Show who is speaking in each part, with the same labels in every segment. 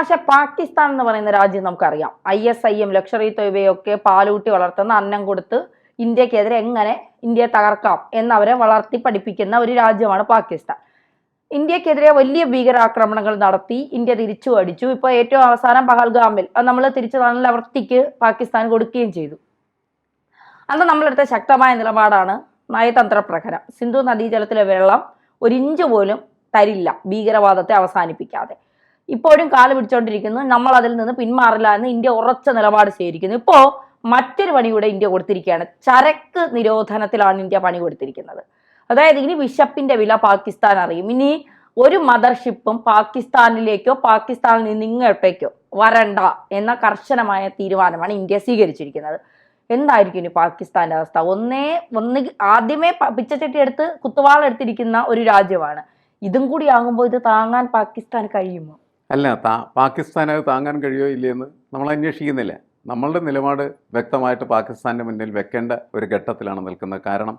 Speaker 1: പക്ഷെ പാകിസ്ഥാൻ എന്ന് പറയുന്ന രാജ്യം നമുക്കറിയാം. I S I M Lashkar തൊയ്ബയൊക്കെ പാലൂട്ടി വളർത്തുന്ന അന്നം കൊടുത്ത് ഇന്ത്യക്കെതിരെ എങ്ങനെ ഇന്ത്യയെ തകർക്കാം എന്നവരെ വളർത്തി പഠിപ്പിക്കുന്ന ഒരു രാജ്യമാണ് പാകിസ്ഥാൻ. ഇന്ത്യക്കെതിരെ വലിയ ഭീകരാക്രമണങ്ങൾ നടത്തി ഇന്ത്യ തിരിച്ചു അടിച്ചു. ഇപ്പൊ ഏറ്റവും അവസാനം പഹൽഗാമിൽ നമ്മൾ തിരിച്ചു നല്ല വൃത്തിക്ക് പാകിസ്ഥാൻ കൊടുക്കുകയും ചെയ്തു. അന്ന് നമ്മളെടുത്ത ശക്തമായ നിലപാടാണ് നയതന്ത്ര പ്രഹരം സിന്ധു നദീജലത്തിലെ വെള്ളം ഒരു ഇഞ്ച് പോലും തരില്ല ഭീകരവാദത്തെ അവസാനിപ്പിക്കാതെ. ഇപ്പോഴും കാൽ പിടിച്ചോണ്ടിരിക്കുന്നു. നമ്മൾ അതിൽ നിന്ന് പിന്മാറില്ല എന്ന് ഇന്ത്യ ഉറച്ച നിലപാട് സ്വീകരിക്കുന്നു. ഇപ്പോ മറ്റൊരു പണി കൂടെ ഇന്ത്യ കൊടുത്തിരിക്കുകയാണ്. ചരക്ക് നിരോധനത്തിലാണ് ഇന്ത്യ പണി കൊടുത്തിരിക്കുന്നത്. അതായത് ഇനി വിശപ്പിന്റെ വില പാകിസ്ഥാൻ അറിയും. ഇനി ഒരു മദർഷിപ്പും പാകിസ്ഥാനിലേക്കോ പാകിസ്ഥാനിൽ നിന്ന് ഇങ്ങോട്ടേക്കോ വരണ്ട എന്ന കർശനമായ തീരുമാനമാണ് ഇന്ത്യ സ്വീകരിച്ചിരിക്കുന്നത്. എന്തായിരിക്കും ഇനി പാകിസ്ഥാന്റെ അവസ്ഥ? ഒന്നേ ഒന്ന് ആദ്യമേ പിച്ചച്ചട്ടി എടുത്ത് കുത്തുവാളെടുത്തിരിക്കുന്ന ഒരു രാജ്യമാണ്. ഇതും കൂടി ആകുമ്പോൾ ഇത് താങ്ങാൻ പാകിസ്ഥാൻ കഴിയുമോ?
Speaker 2: അല്ല താ പാകിസ്ഥാന് അത് താങ്ങാൻ കഴിയോ ഇല്ലയെന്ന് നമ്മൾ അന്വേഷിക്കുന്നില്ല. നമ്മളുടെ നിലപാട് വ്യക്തമായിട്ട് പാകിസ്ഥാന്റെ മുന്നിൽ വെക്കേണ്ട ഒരു ഘട്ടത്തിലാണ് നിൽക്കുന്നത്. കാരണം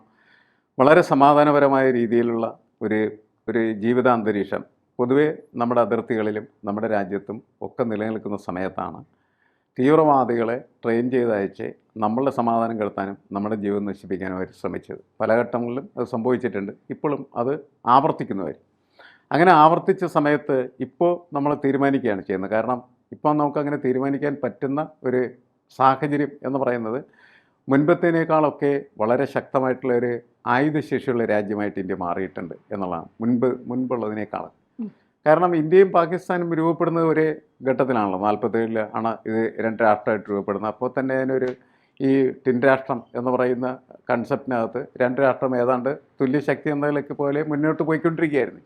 Speaker 2: വളരെ സമാധാനപരമായ രീതിയിലുള്ള ഒരു ഒരു ജീവിതാന്തരീക്ഷം പൊതുവേ നമ്മുടെ അതിർത്തികളിലും നമ്മുടെ രാജ്യത്തും ഒക്കെ നിലനിൽക്കുന്ന സമയത്താണ് തീവ്രവാദികളെ ട്രെയിൻ ചെയ്തയച്ച് നമ്മളുടെ സമാധാനം കെടുത്താനും നമ്മുടെ ജീവൻ നശിപ്പിക്കാനും അവർ ശ്രമിച്ചത്. പല ഘട്ടങ്ങളിലും അത് സംഭവിച്ചിട്ടുണ്ട്. ഇപ്പോഴും അത് ആവർത്തിക്കുന്നവർ അങ്ങനെ ആവർത്തിച്ച സമയത്ത് ഇപ്പോൾ നമ്മൾ തീരുമാനിക്കുകയാണ് ചെയ്യുന്നത്. കാരണം ഇപ്പോൾ നമുക്കങ്ങനെ തീരുമാനിക്കാൻ പറ്റുന്ന ഒരു സാഹചര്യം എന്ന് പറയുന്നത് മുൻപത്തേനേക്കാളൊക്കെ വളരെ ശക്തമായിട്ടുള്ള ഒരു ആയുധശേഷിയുള്ള രാജ്യമായിട്ട് ഇന്ത്യ മാറിയിട്ടുണ്ട് എന്നുള്ളതാണ്. മുൻപ്
Speaker 1: മുൻപുള്ളതിനേക്കാൾ
Speaker 2: കാരണം ഇന്ത്യയും പാകിസ്ഥാനും രൂപപ്പെടുന്നത് ഒരേ ഘട്ടത്തിലാണല്ലോ. നാൽപ്പത്തേഴിൽ ആണ് ഇത് രണ്ട് രാഷ്ട്രമായിട്ട് രൂപപ്പെടുന്നത്. അപ്പോൾ തന്നെ അതിനൊരു ഈ ടിൻ രാഷ്ട്രം എന്ന് പറയുന്ന കൺസെപ്റ്റിനകത്ത് രണ്ട് രാഷ്ട്രം ഏതാണ്ട് തുല്യശക്തി എന്നതിലേക്ക് പോലെ മുന്നോട്ട് പോയിക്കൊണ്ടിരിക്കുകയായിരുന്നു.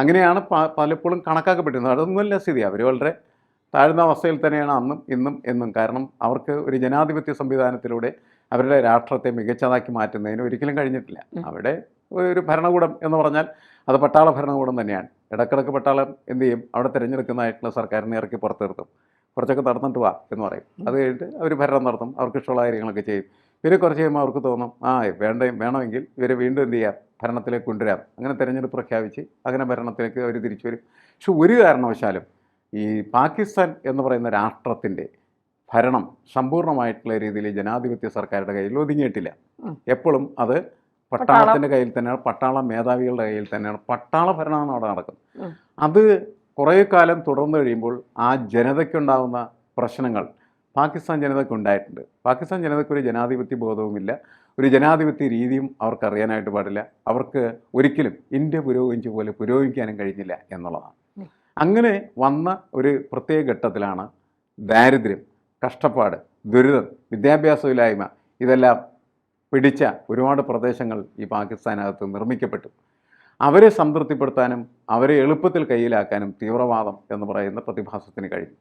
Speaker 2: അങ്ങനെയാണ് പലപ്പോഴും കണക്കാക്കപ്പെട്ടിരുന്നത്. അതൊന്നുമല്ല സ്ഥിതി. അവർ വളരെ താഴ്ന്ന അവസ്ഥയിൽ തന്നെയാണ് അന്നും ഇന്നും എന്നും. കാരണം അവർക്ക് ഒരു ജനാധിപത്യ സംവിധാനത്തിലൂടെ അവരുടെ രാഷ്ട്രത്തെ മികച്ചതാക്കി മാറ്റുന്നതിന് ഒരിക്കലും കഴിഞ്ഞിട്ടില്ല. അവിടെ ഒരു ഭരണകൂടം എന്ന് പറഞ്ഞാൽ അത് പട്ടാള ഭരണകൂടം തന്നെയാണ്. ഇടക്കിടക്ക് പട്ടാളം എന്ത് ചെയ്യും? അവിടെ തിരഞ്ഞെടുക്കുന്നതായിട്ടുള്ള സർക്കാരിനെ ഇറക്കി പുറത്തു നിർത്തും. കുറച്ചൊക്കെ നടന്നിട്ട് വാ എന്ന് പറയും. അത് കഴിഞ്ഞിട്ട് അവർ ഭരണം നടത്തും. അവർക്ക് ഇഷ്ടമുള്ള കാര്യങ്ങളൊക്കെ ചെയ്യും. പിന്നെ കുറച്ച് കഴിയുമ്പോൾ അവർക്ക് തോന്നും ആ വേണ്ട വേണമെങ്കിൽ ഇവരെ വീണ്ടും എന്ത് ചെയ്യാം? ഭരണത്തിലേക്ക് കൊണ്ടുവരാം. അങ്ങനെ തിരഞ്ഞെടുപ്പ് പ്രഖ്യാപിച്ച് അങ്ങനെ ഭരണത്തിലേക്ക് അവർ തിരിച്ചു വരും. പക്ഷെ ഒരു കാരണവശാലും ഈ പാകിസ്ഥാൻ എന്ന് പറയുന്ന രാഷ്ട്രത്തിന്റെ ഭരണം സമ്പൂർണമായിട്ടുള്ള രീതിയിൽ ജനാധിപത്യ സർക്കാരുടെ കയ്യിൽ ഒതുങ്ങിയിട്ടില്ല. എപ്പോഴും അത് പട്ടാളത്തിന്റെ കയ്യിൽ തന്നെയാണ് പട്ടാള മേധാവികളുടെ കയ്യിൽ തന്നെയാണ് പട്ടാള ഭരണമാണ് അവിടെ നടക്കുന്നത്. അത് കുറേ കാലം തുടർന്നു കഴിയുമ്പോൾ ആ ജനതയ്ക്കുണ്ടാകുന്ന പ്രശ്നങ്ങൾ പാകിസ്ഥാൻ ജനതയ്ക്ക് ഉണ്ടായിട്ടുണ്ട് പാകിസ്ഥാൻ ജനതയ്ക്ക് ഒരു ജനാധിപത്യ ബോധവുമില്ല. ഒരു ജനാധിപത്യ രീതിയും അവർക്ക് അറിയാനായിട്ട് പാടില്ല. അവർക്ക് ഒരിക്കലും ഇന്ത്യ പുരോഗമിച്ച പോലെ പുരോഗമിക്കാനും കഴിഞ്ഞില്ല എന്നുള്ളതാണ്. അങ്ങനെ വന്ന ഒരു പ്രത്യേക ഘട്ടത്തിലാണ് ദാരിദ്ര്യം കഷ്ടപ്പാട് ദുരിതം വിദ്യാഭ്യാസമില്ലായ്മ ഇതെല്ലാം പിടിച്ച ഒരുപാട് പ്രദേശങ്ങൾ ഈ പാകിസ്ഥാനകത്ത് നിർമ്മിക്കപ്പെട്ടു. അവരെ സംതൃപ്തിപ്പെടുത്താനും അവരെ എളുപ്പത്തിൽ കയ്യിലാക്കാനും തീവ്രവാദം എന്ന് പറയുന്ന പ്രതിഭാസത്തിന്
Speaker 1: കഴിയും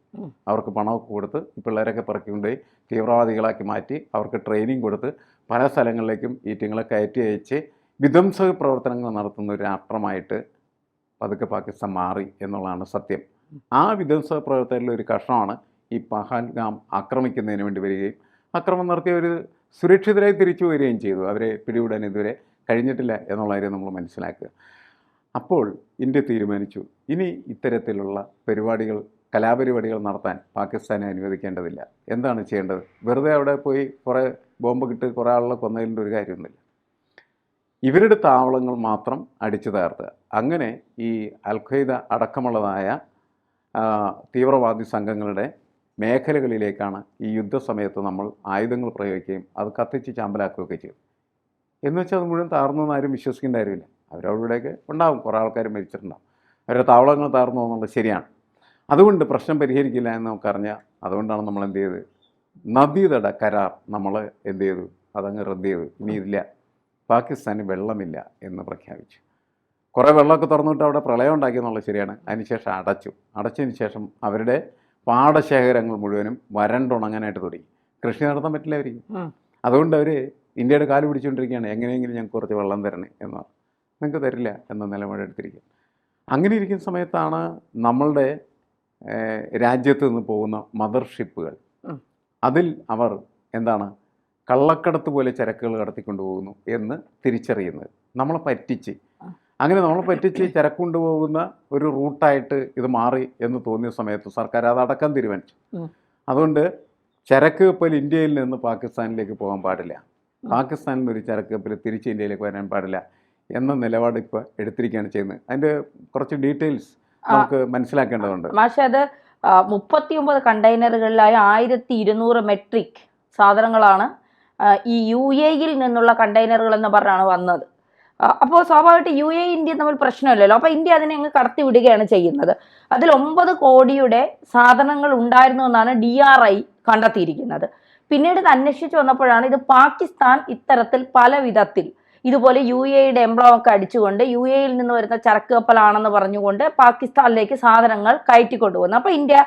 Speaker 2: അവർക്ക് പണമൊക്കെ കൊടുത്ത് ഈ പിള്ളേരൊക്കെ പിറക്കിക്കൊണ്ടുപോയി തീവ്രവാദികളാക്കി മാറ്റി അവർക്ക് ട്രെയിനിങ് കൊടുത്ത് പല സ്ഥലങ്ങളിലേക്കും ഈറ്റിങ്ങളെ കയറ്റി അയച്ച് വിധ്വംസക പ്രവർത്തനങ്ങൾ നടത്തുന്ന ഒരു രാഷ്ട്രമായിട്ട് പതുക്കെ പാകിസ്ഥാൻ മാറി എന്നുള്ളതാണ് സത്യം. ആ വിധ്വംസക പ്രവർത്തനത്തിലെ ഒരു കഷ്ണമാണ് ഈ പഹൽഗാം ആക്രമിക്കുന്നതിന് വേണ്ടി വരികയും ആക്രമണം നടത്തിയവർ സുരക്ഷിതരായി തിരിച്ചു വരികയും ചെയ്തു. അവരെ പിടികൂടാൻ ഇതുവരെ കഴിഞ്ഞിട്ടില്ല എന്നുള്ള കാര്യം നമ്മൾ മനസ്സിലാക്കുക. അപ്പോൾ ഇന്ത്യ തീരുമാനിച്ചു. ഇനി ഇത്തരത്തിലുള്ള പരിപാടികൾ കലാപരിപാടികൾ നടത്താൻ പാകിസ്ഥാനെ അനുവദിക്കേണ്ടതില്ല. എന്താണ് ചെയ്യേണ്ടത്? വെറുതെ അവിടെ പോയി കുറേ ബോംബ് കിട്ട് കുറേ ആളുകളെ കൊന്നതിന്റെ ഒരു കാര്യമൊന്നുമില്ല. ഇവരുടെ താവളങ്ങൾ മാത്രം അടിച്ചു തകർത്തുക അങ്ങനെ ഈ അൽഖയ്ദ അടക്കമുള്ളതായ തീവ്രവാദി സംഘങ്ങളുടെ മേഖലകളിലേക്കാണ് ഈ യുദ്ധസമയത്ത് നമ്മൾ ആയുധങ്ങൾ പ്രയോഗിക്കുകയും അത് കത്തിച്ച് ചാമ്പലാക്കുകയൊക്കെ ചെയ്തു. എന്ന് വെച്ചാൽ അത് മുഴുവൻ താർന്നെന്ന് ആരും വിശ്വസിക്കേണ്ട കാര്യമില്ല അവരവിടെയൊക്കെ ഉണ്ടാവും. കുറേ ആൾക്കാർ മരിച്ചിട്ടുണ്ടാവും. അവരുടെ താവളങ്ങൾ താർന്നു എന്നുള്ളത് ശരിയാണ്. അതുകൊണ്ട് പ്രശ്നം പരിഹരിക്കില്ല എന്ന് നമുക്കറിഞ്ഞാൽ അതുകൊണ്ടാണ് നമ്മൾ എന്ത് ചെയ്ത് നദീതട കരാർ നമ്മൾ എന്ത് ചെയ്തു? അതങ്ങ് റദ്ദ് ചെയ്തു. ഇനി ഇല്ല പാകിസ്ഥാന് വെള്ളമില്ല എന്ന് പ്രഖ്യാപിച്ചു. കുറേ വെള്ളമൊക്കെ തുറന്നിട്ട് അവിടെ പ്രളയം ഉണ്ടാക്കി എന്നുള്ളത് ശരിയാണ്. അതിനുശേഷം അടച്ചു. അടച്ചതിന് ശേഷം അവരുടെ പാടശേഖരങ്ങൾ മുഴുവനും വരണ്ടുണങ്ങാനായിട്ട് തുടങ്ങി. കൃഷി നടത്താൻ പറ്റില്ല അവർക്ക് അതുകൊണ്ട് അവർ ഇന്ത്യയുടെ കാൽ പിടിച്ചുകൊണ്ടിരിക്കുകയാണ്. എങ്ങനെയെങ്കിലും ഞങ്ങൾക്ക് കുറച്ച് വെള്ളം തരണേ എന്ന്. പറഞ്ഞു നിങ്ങൾക്ക് തരില്ല എന്ന നിലപാടെടുത്തിരിക്കുക അങ്ങനെ ഇരിക്കുന്ന സമയത്താണ് നമ്മളുടെ രാജ്യത്ത് നിന്ന് പോകുന്ന മദർഷിപ്പുകൾ. അതിൽ അവർ എന്താണ്? കള്ളക്കടത്ത് പോലെ ചരക്കുകൾ കടത്തിക്കൊണ്ട് പോകുന്നു എന്ന് തിരിച്ചറിയുന്നത്. നമ്മളെ പറ്റിച്ച്. അങ്ങനെ നമ്മളെ പറ്റിച്ച് ചരക്ക് കൊണ്ടുപോകുന്ന ഒരു റൂട്ടായിട്ട് ഇത് മാറി എന്ന് തോന്നിയ സമയത്ത് സർക്കാർ അത് അടക്കം തീരുമാനിച്ചു. അതുകൊണ്ട് ചരക്ക് കപ്പൽ ഇന്ത്യയിൽ നിന്ന് പാകിസ്ഥാനിലേക്ക് പോകാൻ പാടില്ല. പാകിസ്ഥാനിൽ നിന്ന് ഒരു ചരക്ക് കപ്പൽ തിരിച്ച് ഇന്ത്യയിലേക്ക് വരാൻ പാടില്ല എന്ന നിലപാട് ഇപ്പോൾ എടുത്തിരിക്കുകയാണ് ചെയ്യുന്നത്. അതിന്റെ കുറച്ച് ഡീറ്റെയിൽസ് നമുക്ക് മനസ്സിലാക്കേണ്ടതുണ്ട്.
Speaker 1: പക്ഷേ അത് മുപ്പത്തിയൊമ്പത് കണ്ടെയ്നറുകളിലായി ആയിരത്തി ഇരുന്നൂറ് മെട്രിക് സാധനങ്ങളാണ് ഈ യു എയിൽ നിന്നുള്ള കണ്ടെയ്നറുകൾ എന്ന് പറഞ്ഞാണ് വന്നത്. അപ്പോൾ സ്വാഭാവികമായിട്ട് യു എ ഇന്ത്യ തമ്മിൽ പ്രശ്നമില്ലല്ലോ. അപ്പോൾ ഇന്ത്യ അതിനെ അങ്ങ് കടത്തി വിടുകയാണ് ചെയ്യുന്നത്. അതിൽ ഒമ്പത് കോടിയുടെ സാധനങ്ങൾ ഉണ്ടായിരുന്നു എന്നാണ് ഡി ആർ ഐ കണ്ടെത്തിയിരിക്കുന്നത്. പിന്നീട് ഇത് അന്വേഷിച്ചു വന്നപ്പോഴാണ് ഇത് പാകിസ്ഥാൻ ഇത്തരത്തിൽ പല വിധത്തിൽ ഇതുപോലെ യു എയുടെ എംബ്ലം ഒക്കെ അടിച്ചുകൊണ്ട് യു എയിൽ നിന്ന് വരുന്ന ചരക്ക് കപ്പലാണെന്ന് പറഞ്ഞുകൊണ്ട് പാകിസ്ഥാനിലേക്ക് സാധനങ്ങൾ കയറ്റി കൊണ്ടുപോകുന്നു അപ്പോൾ ഇന്ത്യ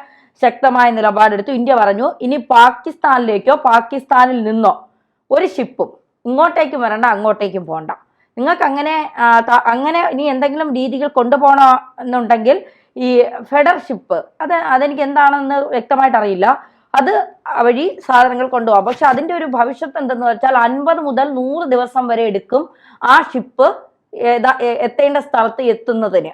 Speaker 1: ശക്തമായ നിലപാടെടുത്തു. ഇന്ത്യ പറഞ്ഞു ഇനി പാകിസ്ഥാനിലേക്കോ പാകിസ്ഥാനിൽ നിന്നോ ഒരു ഷിപ്പും ഇങ്ങോട്ടേക്കും വരണ്ട അങ്ങോട്ടേക്കും പോകണ്ട നിങ്ങൾക്ക് അങ്ങനെ അങ്ങനെ ഇനി എന്തെങ്കിലും രീതികൾ കൊണ്ടുപോകണം എന്നുണ്ടെങ്കിൽ ഈ ഫെഡർഷിപ്പ് അത് അതെനിക്ക് എന്താണെന്ന് വ്യക്തമായിട്ട് അറിയില്ല അത് വഴി സാധനങ്ങൾ കൊണ്ടുപോകാം. പക്ഷെ അതിന്റെ ഒരു ഭവിഷ്യത്ത് എന്തെന്ന് വെച്ചാൽ അൻപത് മുതൽ നൂറ് ദിവസം വരെ എടുക്കും ആ ഷിപ്പ് എത്തേണ്ട സ്ഥലത്ത് എത്തുന്നതിന്.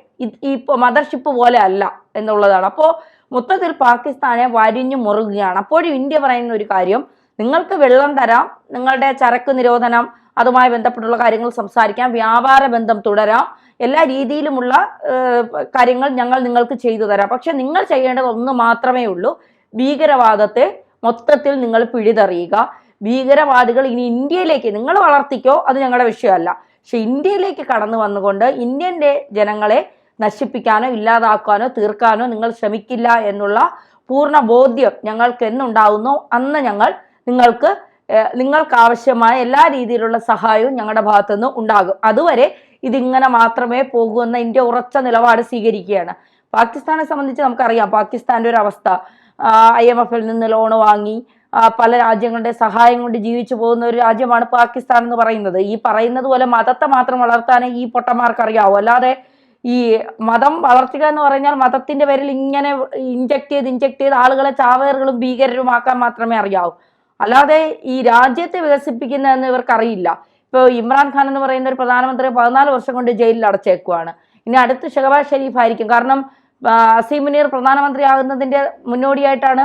Speaker 1: ഇപ്പോൾ മദർ ഷിപ്പ് പോലെ അല്ല എന്നുള്ളതാണ്. അപ്പോൾ മൊത്തത്തിൽ പാകിസ്ഥാനെ വരിഞ്ഞു മുറുകുകയാണ് അപ്പോഴും ഇന്ത്യ പറയുന്ന ഒരു കാര്യം നിങ്ങൾക്ക് വെള്ളം തരാം നിങ്ങളുടെ ചരക്ക് നിരോധനം അതുമായി ബന്ധപ്പെട്ടുള്ള കാര്യങ്ങൾ സംസാരിക്കാം വ്യാപാര ബന്ധം തുടരാം എല്ലാ രീതിയിലുമുള്ള കാര്യങ്ങൾ ഞങ്ങൾ നിങ്ങൾക്ക് ചെയ്തു തരാം. പക്ഷെ നിങ്ങൾ ചെയ്യേണ്ടത് ഒന്ന് മാത്രമേ ഉള്ളൂ. ഭീകരവാദത്തെ മൊത്തത്തിൽ നിങ്ങൾ പിഴുതെറിയുക. ഭീകരവാദികൾ ഇനി ഇന്ത്യയിലേക്ക് നിങ്ങൾ വളർത്തിക്കോ അത് ഞങ്ങളുടെ വിഷയമല്ല. പക്ഷെ ഇന്ത്യയിലേക്ക് കടന്നു വന്നുകൊണ്ട് ഇന്ത്യന്റെ ജനങ്ങളെ നശിപ്പിക്കാനോ ഇല്ലാതാക്കാനോ തീർക്കാനോ നിങ്ങൾ ശ്രമിക്കില്ല എന്നുള്ള പൂർണ ബോധ്യം ഞങ്ങൾക്ക് എന്നുണ്ടാവുന്നു. അന്ന് ഞങ്ങൾ നിങ്ങൾക്ക് നിങ്ങൾക്ക് ആവശ്യമായ എല്ലാ രീതിയിലുള്ള സഹായവും ഞങ്ങളുടെ ഭാഗത്തുനിന്ന് ഉണ്ടാകും. അതുവരെ ഇതിങ്ങനെ മാത്രമേ പോകൂ എന്ന ഇന്ത്യ ഉറച്ച നിലപാട് സ്വീകരിക്കുകയാണ്. പാകിസ്ഥാനെ സംബന്ധിച്ച് നമുക്കറിയാം പാകിസ്ഥാന്റെ ഒരു അവസ്ഥ. ഐ എം എഫിൽ നിന്ന് ലോൺ വാങ്ങി പല രാജ്യങ്ങളുടെ സഹായം കൊണ്ട് ജീവിച്ചു പോകുന്ന ഒരു രാജ്യമാണ് പാകിസ്ഥാൻ എന്ന് പറയുന്നത്. ഈ പറയുന്നത് പോലെ മതത്തെ മാത്രം വളർത്താനേ ഈ പൊട്ടന്മാർക്ക് അറിയാവൂ അല്ലാതെ ഈ മതം വളർത്തുക എന്ന് പറഞ്ഞാൽ മതത്തിന്റെ പേരിൽ ഇങ്ങനെ ഇഞ്ചക്ട് ചെയ്ത് ഇഞ്ചക്ട് ചെയ്ത് ആളുകളെ ചാവേറുകളും ഭീകരരുമാക്കാൻ മാത്രമേ അറിയാവൂ. അല്ലാതെ ഈ രാജ്യത്തെ വികസിപ്പിക്കുന്നതെന്ന് ഇവർക്കറിയില്ല. ഇപ്പോൾ ഇമ്രാൻഖാൻ എന്ന് പറയുന്ന ഒരു പ്രധാനമന്ത്രി പതിനാല് വർഷം കൊണ്ട് ജയിലിൽ അടച്ചേക്കുവാണ്. ഇനി അടുത്ത് ഷഹബാസ് ഷെരീഫ് ആയിരിക്കും. കാരണം അസീം മുനീർ പ്രധാനമന്ത്രി ആകുന്നതിന്റെ മുന്നോടിയായിട്ടാണ്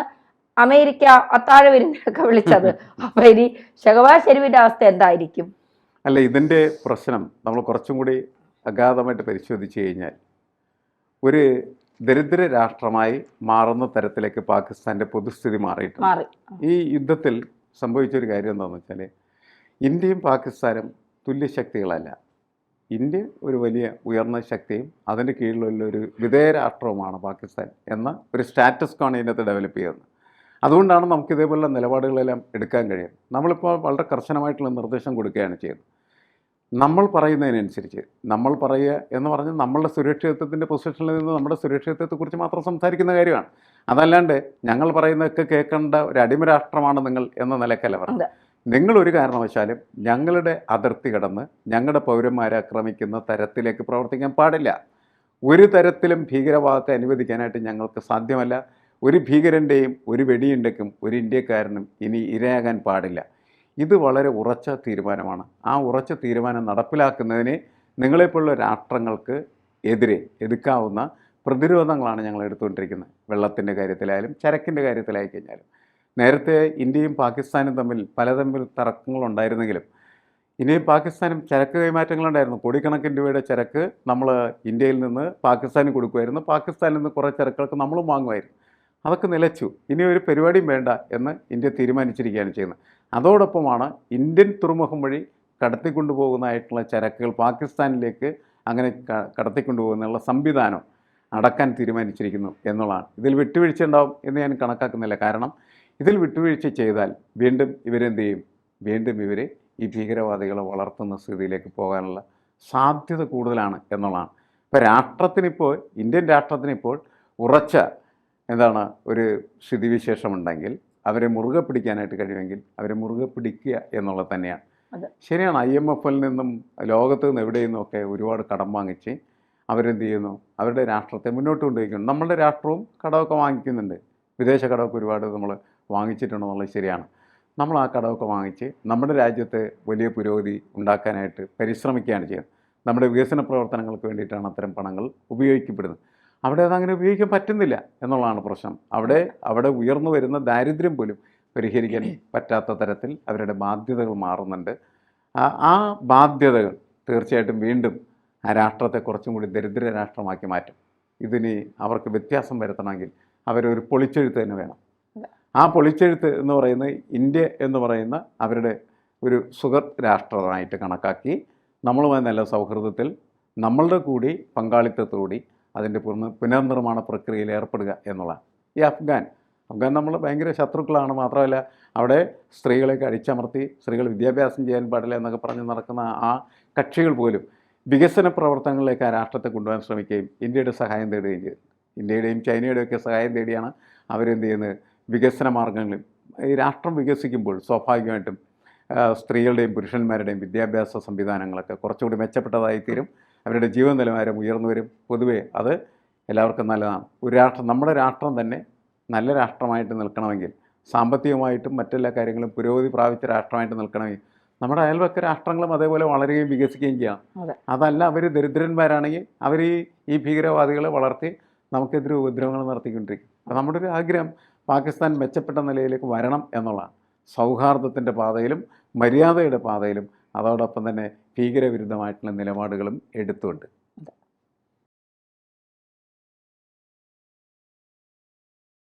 Speaker 1: അമേരിക്ക അത്താഴ വിരുന്നൊക്കെ വിളിച്ചത്. അപ്പൊ ഇനി ഷഹബാസ് ഷെരീഫിന്റെ അവസ്ഥ എന്തായിരിക്കും?
Speaker 2: അല്ല ഇതിന്റെ പ്രശ്നം നമ്മൾ കുറച്ചും കൂടി അഗാധമായിട്ട് പരിശോധിച്ചു കഴിഞ്ഞാൽ ഒരു ദരിദ്ര രാഷ്ട്രമായി മാറുന്ന തരത്തിലേക്ക് പാകിസ്ഥാന്റെ പൊതുസ്ഥിതി മാറിയിട്ടുണ്ട്. ഈ യുദ്ധത്തിൽ സംഭവിച്ച ഒരു കാര്യം എന്താണെന്ന് വെച്ചാൽ ഇന്ത്യയും പാകിസ്ഥാനും തുല്യശക്തികളല്ല ഇന്ത്യ ഒരു വലിയ ഉയർന്ന ശക്തിയും അതിന്റെ കീഴിലുള്ള ഒരു വിധേയ രാഷ്ട്രവുമാണ് പാകിസ്ഥാൻ എന്ന ഒരു സ്റ്റാറ്റസ് ആണ് ഇതിനകത്ത് ഡെവലപ്പ് ചെയ്യുന്നത്. അതുകൊണ്ടാണ് നമുക്ക് ഇതേപോലുള്ള നിലപാടുകളെല്ലാം എടുക്കാൻ കഴിയുന്നത്. നമ്മളിപ്പോൾ വളരെ കർശനമായിട്ടുള്ള നിർദ്ദേശം കൊടുക്കുകയാണ് ചെയ്യുന്നത്. നമ്മൾ പറയുന്നതിനനുസരിച്ച് നമ്മൾ പറയുക എന്ന് പറഞ്ഞാൽ നമ്മളുടെ സുരക്ഷിതത്വത്തിന്റെ പൊസിഷനിൽ നിന്ന് നമ്മുടെ സുരക്ഷിതത്വത്തെക്കുറിച്ച് മാത്രം സംസാരിക്കുന്ന കാര്യമാണ്. അതല്ലാണ്ട് ഞങ്ങൾ പറയുന്നതൊക്കെ കേൾക്കേണ്ട ഒരു അടിമരാഷ്ട്രമാണ് നിങ്ങൾ എന്ന നിലക്കല്ല പറഞ്ഞത് നിങ്ങൾ ഒരു കാരണവശാലും ഞങ്ങളുടെ അതിർത്തി കടന്ന് ഞങ്ങളുടെ പൗരന്മാരെ ആക്രമിക്കുന്ന തരത്തിലേക്ക് പ്രവർത്തിക്കാൻ പാടില്ല. ഒരു തരത്തിലും ഭീകരവാദത്തെ അനുവദിക്കാനായിട്ട് ഞങ്ങൾക്ക് സാധ്യമല്ല. ഒരു ഭീകരന്റെയും ഒരു വെടിയുണ്ടക്കും ഒരു ഇന്ത്യക്കാരനും ഇനി ഇരയാകാൻ പാടില്ല. ഇത് വളരെ ഉറച്ച തീരുമാനമാണ്. ആ ഉറച്ച തീരുമാനം നടപ്പിലാക്കുന്നതിന് നിങ്ങളെപ്പോലുള്ള രാഷ്ട്രങ്ങൾക്ക് എതിരെ എടുക്കാവുന്ന പ്രതിരോധങ്ങളാണ് ഞങ്ങൾ എടുത്തുകൊണ്ടിരിക്കുന്നത്. വെള്ളത്തിന്റെ കാര്യത്തിലായാലും ചരക്കിന്റെ കാര്യത്തിലായി കഴിഞ്ഞാലും നേരത്തെ ഇന്ത്യയും പാകിസ്ഥാനും തമ്മിൽ പല തമ്മിൽ തർക്കങ്ങളുണ്ടായിരുന്നെങ്കിലും ഇന്ത്യയും പാകിസ്ഥാനും ചരക്ക് കൈമാറ്റങ്ങളുണ്ടായിരുന്നു. കോടിക്കണക്കിന് രൂപയുടെ ചരക്ക് നമ്മൾ ഇന്ത്യയിൽ നിന്ന് പാകിസ്ഥാന് കൊടുക്കുമായിരുന്നു. പാകിസ്ഥാനിൽ നിന്ന് കുറേ ചരക്കുകളൊക്കെ നമ്മളും വാങ്ങുമായിരുന്നു. അതൊക്കെ നിലച്ചു. ഇനി ഒരു പരിപാടിയും വേണ്ട എന്ന് ഇന്ത്യ തീരുമാനിച്ചിരിക്കുകയാണ് ചെയ്യുന്നത്. അതോടൊപ്പമാണ് ഇന്ത്യൻ തുറമുഖം വഴി കടത്തിക്കൊണ്ടുപോകുന്നതായിട്ടുള്ള ചരക്കുകൾ പാകിസ്ഥാനിലേക്ക് അങ്ങനെ കടത്തിക്കൊണ്ടുപോകുന്നുള്ള സംവിധാനം അടക്കാൻ തീരുമാനിച്ചിരിക്കുന്നു എന്നുള്ളതാണ്. ഇതിൽ വിട്ടുവീഴ്ച ഉണ്ടാവും എന്ന് ഞാൻ കണക്കാക്കുന്നില്ല. കാരണം ഇതിൽ വിട്ടുവീഴ്ച ചെയ്താൽ വീണ്ടും ഇവരെന്ത് ചെയ്യും? വീണ്ടും ഇവരെ ഈ ഭീകരവാദികളെ വളർത്തുന്ന സ്ഥിതിയിലേക്ക് പോകാനുള്ള സാധ്യത കൂടുതലാണ് എന്നുള്ളതാണ്. ഇപ്പോൾ രാഷ്ട്രത്തിനിപ്പോൾ ഇന്ത്യൻ രാഷ്ട്രത്തിനിപ്പോൾ ഉറച്ച എന്താണ് ഒരു സ്ഥിതിവിശേഷമുണ്ടെങ്കിൽ അവരെ മുറുകെ പിടിക്കാനായിട്ട് കഴിയുമെങ്കിൽ അവരെ മുറുകെ പിടിക്കുക എന്നുള്ളത് തന്നെയാണ്. ശരിയാണ് ഐ എം എഫിൽ നിന്നും ലോകത്ത് നിന്ന് എവിടെ നിന്നൊക്കെ ഒരുപാട് കടം വാങ്ങിച്ച് അവരെന്ത് ചെയ്യുന്നു? അവരുടെ രാഷ്ട്രത്തെ മുന്നോട്ട് കൊണ്ടുപോയിക്കുന്നു. നമ്മളുടെ രാഷ്ട്രവും കടമൊക്കെ വാങ്ങിക്കുന്നുണ്ട്. വിദേശ കടമൊക്കെ ഒരുപാട് നമ്മൾ വാങ്ങിച്ചിട്ടുണ്ടെന്നുള്ളത് ശരിയാണ്. നമ്മൾ ആ കടമൊക്കെ വാങ്ങിച്ച് നമ്മുടെ രാജ്യത്ത് വലിയ പുരോഗതി ഉണ്ടാക്കാനായിട്ട് പരിശ്രമിക്കുകയാണ് ചെയ്യുന്നത്. നമ്മുടെ വികസന പ്രവർത്തനങ്ങൾക്ക് വേണ്ടിയിട്ടാണ് അത്തരം പണങ്ങൾ ഉപയോഗിക്കപ്പെടുന്നത്. അവിടെ അതങ്ങനെ ഉപയോഗിക്കാൻ പറ്റുന്നില്ല എന്നുള്ളതാണ് പ്രശ്നം. അവിടെ അവിടെ ഉയർന്നു വരുന്ന ദാരിദ്ര്യം പോലും പരിഹരിക്കാൻ പറ്റാത്ത തരത്തിൽ അവരുടെ ബാധ്യതകൾ മാറുന്നുണ്ട്. ആ ബാധ്യതകൾ തീർച്ചയായിട്ടും വീണ്ടും ആ രാഷ്ട്രത്തെ കുറച്ചും കൂടി ദരിദ്ര രാഷ്ട്രമാക്കി മാറ്റും. ഇതിന് അവർക്ക് വ്യത്യാസം വരുത്തണമെങ്കിൽ അവരൊരു പൊളിച്ചെഴുത്ത് തന്നെ വേണം. ആ പൊളിച്ചെഴുത്ത് എന്ന് പറയുന്നത് ഇന്ത്യ എന്ന് പറയുന്ന അവരുടെ ഒരു സുഖർ രാഷ്ട്രമായിട്ട് കണക്കാക്കി നമ്മളുമായി നല്ല സൗഹൃദത്തിൽ നമ്മളുടെ കൂടി പങ്കാളിത്തത്തോടി അതിന്റെ പുനർ പുനർനിർമ്മാണ പ്രക്രിയയിൽ ഏർപ്പെടുക എന്നുള്ള. ഈ അഫ്ഗാൻ അഫ്ഗാൻ നമ്മൾ ഭയങ്കര ശത്രുക്കളാണ്. മാത്രമല്ല അവിടെ സ്ത്രീകളെയൊക്കെ അടിച്ചമർത്തി സ്ത്രീകൾ വിദ്യാഭ്യാസം ചെയ്യാൻ പാടില്ല എന്നൊക്കെ പറഞ്ഞ് നടക്കുന്ന ആ കക്ഷികൾ പോലും വികസന പ്രവർത്തനങ്ങളിലേക്ക് ആ രാഷ്ട്രത്തെ കൊണ്ടുപോകാൻ ശ്രമിക്കുകയും ഇന്ത്യയുടെ സഹായം തേടുകയും ചെയ്തു. ഇന്ത്യയുടെയും ചൈനയുടെയും ഒക്കെ സഹായം തേടിയാണ് അവരെന്ത് ചെയ്യുന്നത്? വികസന മാർഗങ്ങളിൽ ഈ രാഷ്ട്രം വികസിക്കുമ്പോൾ സ്വാഭാവികമായിട്ടും സ്ത്രീകളുടെയും പുരുഷന്മാരുടെയും വിദ്യാഭ്യാസ സംവിധാനങ്ങളൊക്കെ കുറച്ചുകൂടി മെച്ചപ്പെട്ടതായി തീരും. അവരുടെ ജീവൻ നിലവാരം ഉയർന്നു വരും. പൊതുവേ അത് എല്ലാവർക്കും നല്ലതാണ്. ഒരു രാഷ്ട്രം നമ്മുടെ രാഷ്ട്രം തന്നെ നല്ല രാഷ്ട്രമായിട്ട് നിൽക്കണമെങ്കിൽ സാമ്പത്തികമായിട്ടും മറ്റെല്ലാ കാര്യങ്ങളും പുരോഗതി പ്രാപിച്ച രാഷ്ട്രമായിട്ട് നിൽക്കണമെങ്കിൽ നമ്മുടെ അയൽവക്ക രാഷ്ട്രങ്ങളും അതേപോലെ വളരുകയും വികസിക്കുകയും ചെയ്യാം.
Speaker 1: അതെ.
Speaker 2: അതല്ല അവർ ദരിദ്രന്മാരാണെങ്കിൽ അവർ ഈ ഈ ഭീകരവാദികളെ വളർത്തി നമുക്കെതിരെ ഉപദ്രവങ്ങൾ നടത്തിക്കൊണ്ടിരിക്കും. അത് നമ്മുടെ ഒരു ആഗ്രഹം പാകിസ്ഥാൻ മെച്ചപ്പെട്ട നിലയിലേക്ക് വരണം എന്നുള്ളതാണ് സൗഹാർദ്ദത്തിന്റെ പാതയിലും മര്യാദയുടെ പാതയിലും അതോടൊപ്പം തന്നെ ഭീകരവിരുദ്ധമായിട്ടുള്ള നിലപാടുകളും എടുത്തുകൊണ്ട്